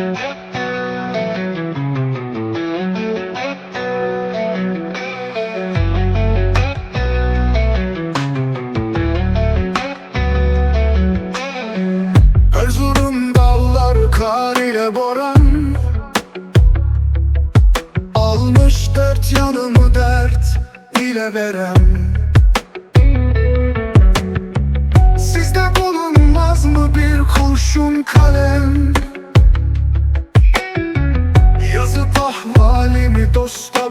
Erzurum dağlar kar ile boran. Almış dört yanımı dert ile verem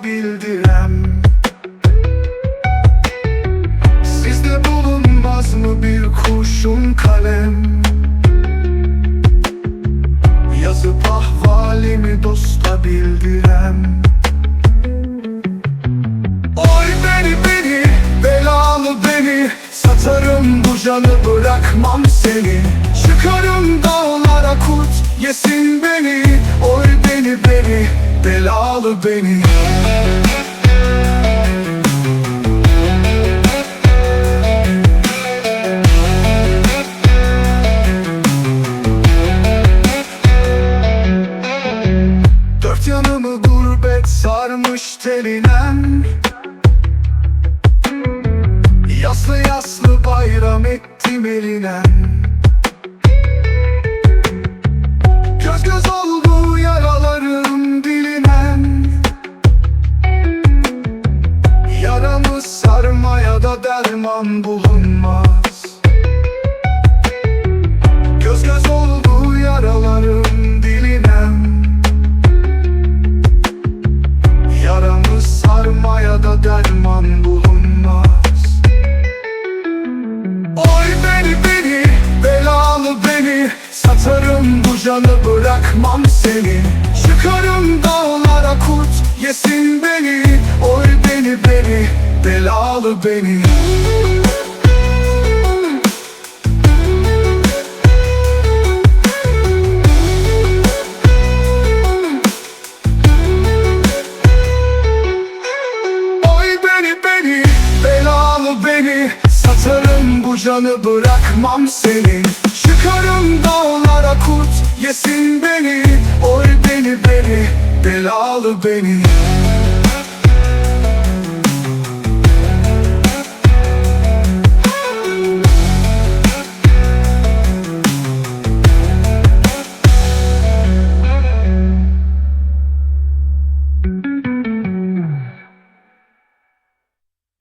bildirem Sizde bulunmaz mı bir kurşun kalem? Yazıp ahvalimi dosta bildirem. Oy beni beni belalı beni Satarım bu canı bırakmam seni. Çıkarım dağlara kurt yesin beni. Oy beni beni belalı beni telinen Yaslı yaslı bayram ettim elinen Göz göz oldu yaralarım dilinen Yaramı sarmaya da derman bulunmaz canı bırakmam seni. Çıkarım dağlara kurt yesin beni. Oy beni beni belalı beni. Beni. Satarım bu canı bırakmam seni. Çıkarım dağlara kurt yesin beni Oy beni beni belalı beni